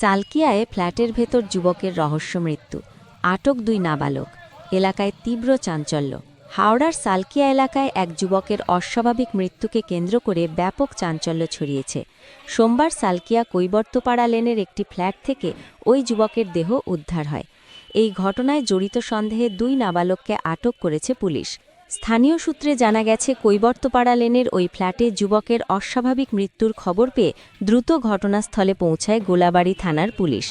সালকিয়ায় ফ্ল্যাটের ভেতর যুবকের রহস্য মৃত্যু। আটক দুই নাবালক। এলাকায় তীব্র চাঞ্চল্য। হাওড়ার সালকিয়া এলাকায় এক যুবকের অস্বাভাবিক মৃত্যুকে কেন্দ্র করে ব্যাপক চাঞ্চল্য ছড়িয়েছে। সোমবার সালকিয়া কৈবর্তপাড়া লেনের একটি ফ্ল্যাট থেকে ওই যুবকের দেহ উদ্ধার হয়। এই ঘটনায় জড়িত সন্দেহে দুই নাবালককে আটক করেছে পুলিশ। স্থানীয় সূত্রে জানা গেছে, কৈবর্তপাড়া লেনের ওই ফ্ল্যাটে যুবকের অস্বাভাবিক মৃত্যুর খবর পেয়ে দ্রুত ঘটনাস্থলে পৌঁছায় গোলাবাড়ি থানার পুলিশ।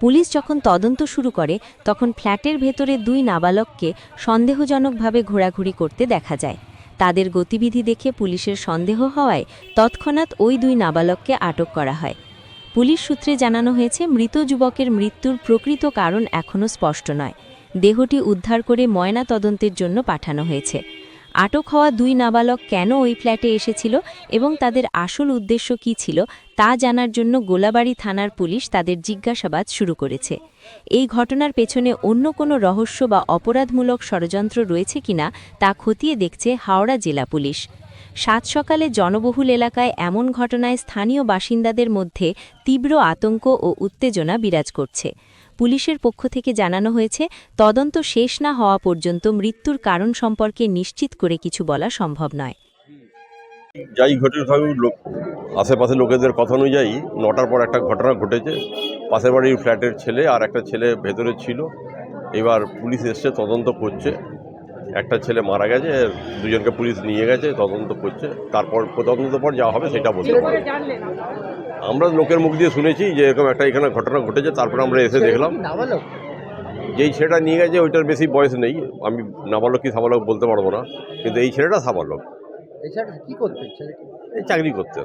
পুলিশ যখন তদন্ত শুরু করে, তখন ফ্ল্যাটের ভেতরে দুই নাবালককে সন্দেহজনকভাবে ঘোরাঘুরি করতে দেখা যায়। তাদের গতিবিধি দেখে পুলিশের সন্দেহ হওয়ায় তৎক্ষণাৎ ওই দুই নাবালককে আটক করা হয়। পুলিশ সূত্রে জানানো হয়েছে, মৃত যুবকের মৃত্যুর প্রকৃত কারণ এখনও স্পষ্ট নয়। দেহটি উদ্ধার করে ময়না তদন্তের জন্য পাঠানো হয়েছে। আটক হওয়া দুই নাবালক কেন ওই ফ্ল্যাটে এসেছিল এবং তাদের আসল উদ্দেশ্য কী ছিল তা জানার জন্য গোলাবাড়ি থানার পুলিশ তাদের জিজ্ঞাসাবাদ শুরু করেছে। এই ঘটনার পেছনে অন্য কোনো রহস্য বা অপরাধমূলক ষড়যন্ত্র রয়েছে কিনা তা খতিয়ে দেখছে হাওড়া জেলা পুলিশ। সাত সকালে জনবহুল এলাকায় এমন ঘটনায় স্থানীয় বাসিন্দাদের মধ্যে তীব্র আতঙ্ক ও উত্তেজনা বিরাজ করছে। পুলিশের পক্ষ থেকে জানানো হয়েছে, তদন্ত শেষ না হওয়া পর্যন্ত মৃত্যুর কারণ সম্পর্কে নিশ্চিত করে কিছু বলা সম্ভব নয়। যাই ঘটে থাকুক লোক আশেপাশে লোকেদের কথা অনুযায়ী নটার পর একটা ঘটনা ঘটেছে। পাশের বাড়ির ফ্ল্যাটের ছেলে আর একটা ছেলে ভেতরে ছিল। এবার পুলিশ এসছে তদন্ত করছে। একটা ছেলে মারা গেছে দুজনকে পুলিশ নিয়ে গেছে তদন্ত করছে। তারপর তদন্ত পর যা হবে সেটা বলতে পারবে। আমরা লোকের মুখ দিয়ে শুনেছি যে এরকম একটা এখানে ঘটনা ঘটেছে তারপর আমরা এসে দেখলাম। যেই ছেলেটা নিয়ে গেছে ওইটার বেশি বয়স নেই। আমি নাবালক কি সাবালক বলতে পারব না কিন্তু এই ছেলেটা সাবালক। কি করতে এই চাকরি করতে।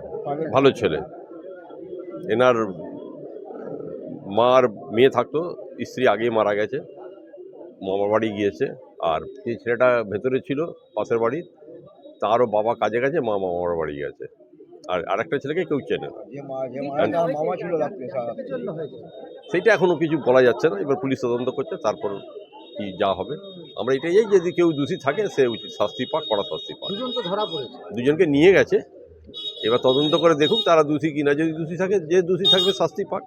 ভালো ছেলে। এনার মার মেয়ে থাকতো স্ত্রী আগেই মারা গেছে মামার বাড়ি গিয়েছে। আর যে ছেলেটা ভেতরে ছিল পাশের বাড়ির তারও বাবা কাজে গেছে মা মামার বাড়ি গেছে। আর আরেকটা ছেলেকে কেউ চেনে না। সেইটা এখনও কিছু বলা যাচ্ছে না। এবার পুলিশ তদন্ত করছে তারপর কি যা হবে। আমরা এটাই চাই যদি কেউ দোষী থাকে সে উচিত শাস্তি পাক কড়া শাস্তি পাক। দুজন তো ধরা পড়েছে। দুজনকে নিয়ে গেছে। এবার তদন্ত করে দেখুক তারা দোষী কিনা। যদি দোষী থাকে যে দোষী থাকবে শাস্তি পাক।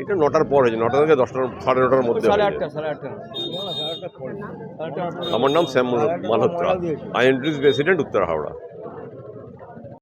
এটা নটার পর হয়েছে নটা থেকে দশটার সাড়ে নটার মধ্যে। আমার নাম শ্যাম মালহোত্রা। আই এন্ট্রিজ প্রেসিডেন্ট উত্তর হাওড়া।